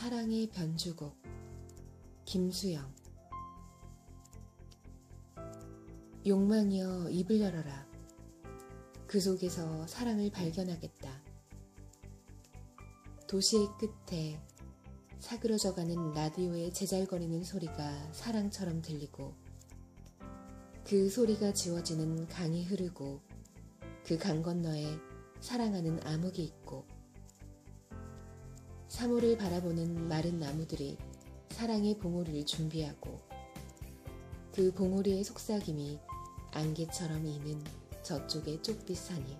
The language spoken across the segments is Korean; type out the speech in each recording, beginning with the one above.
사랑의 변주곡 김수영 욕망이여 입을 열어라. 그 속에서 사랑을 발견하겠다. 도시의 끝에 사그러져가는 라디오의 제잘거리는 소리가 사랑처럼 들리고 그 소리가 지워지는 강이 흐르고 그 강 건너에 사랑하는 암흑이 있고 사물을 바라보는 마른 나무들이 사랑의 봉오리를 준비하고 그 봉오리의 속삭임이 안개처럼 이는 저쪽의 쪽빛 산이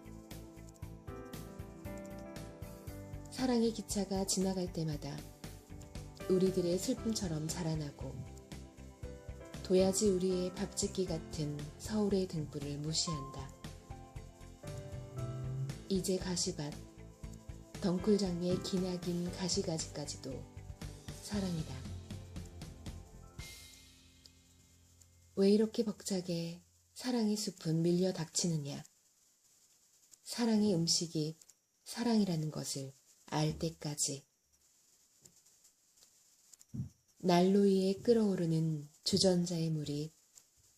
사랑의 기차가 지나갈 때마다 우리들의 슬픔처럼 자라나고 도야지 우리의 밥짓기 같은 서울의 등불을 무시한다. 이제 가시밭, 덩굴 장미의 기나긴 가시가지까지도 사랑이다. 왜 이렇게 벅차게 사랑의 숲은 밀려 닥치느냐? 사랑의 음식이 사랑이라는 것을 알 때까지. 난로 위에 끓어오르는 주전자의 물이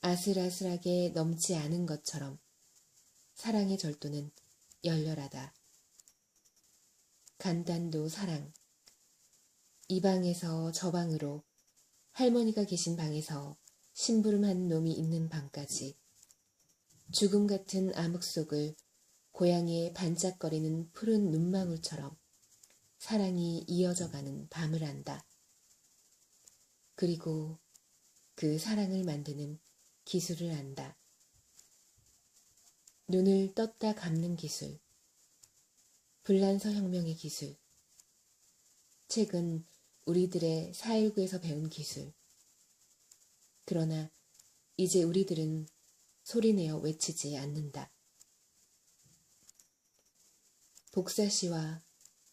아슬아슬하게 넘지 않은 것처럼 사랑의 절도는 열렬하다. 간단도 사랑. 이 방에서 저 방으로 할머니가 계신 방에서 심부름한 놈이 있는 방까지 죽음 같은 암흑 속을 고양이의 반짝거리는 푸른 눈망울처럼 사랑이 이어져 가는 밤을 안다. 그리고 그 사랑을 만드는 기술을 안다. 눈을 떴다 감는 기술. 불란서 혁명의 기술. 최근 우리들의 4.19에서 배운 기술. 그러나 이제 우리들은 소리내어 외치지 않는다. 복사시와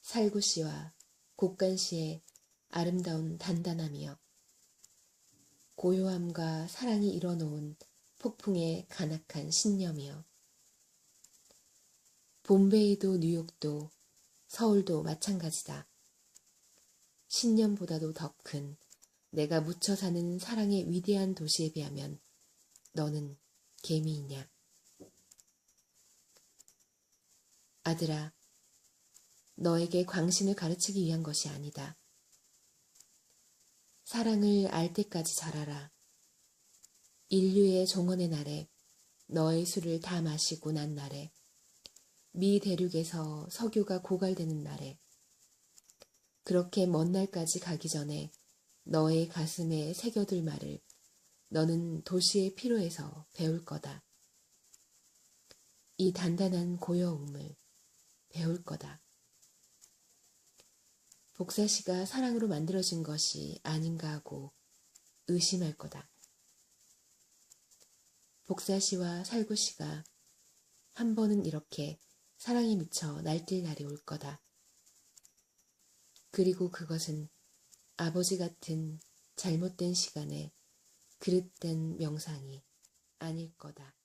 살구시와 곡간시의 아름다운 단단함이여. 고요함과 사랑이 일어놓은 폭풍의 간악한 신념이여. 봄베이도 뉴욕도 서울도 마찬가지다. 신념보다도 더 큰 내가 묻혀 사는 사랑의 위대한 도시에 비하면 너는 개미이냐? 아들아, 너에게 광신을 가르치기 위한 것이 아니다. 사랑을 알 때까지 자라라. 인류의 종언의 날에 너의 술을 다 마시고 난 날에 미 대륙에서 석유가 고갈되는 날에 그렇게 먼 날까지 가기 전에 너의 가슴에 새겨둘 말을 너는 도시의 피로에서 배울 거다. 이 단단한 고여움을 배울 거다. 복사시가 사랑으로 만들어진 것이 아닌가 하고 의심할 거다. 복사시와 살구시가 한 번은 이렇게 사랑에 미쳐 날뛸 날이 올 거다. 그리고 그것은 아버지 같은 잘못된 시간에 그릇된 명상이 아닐 거다.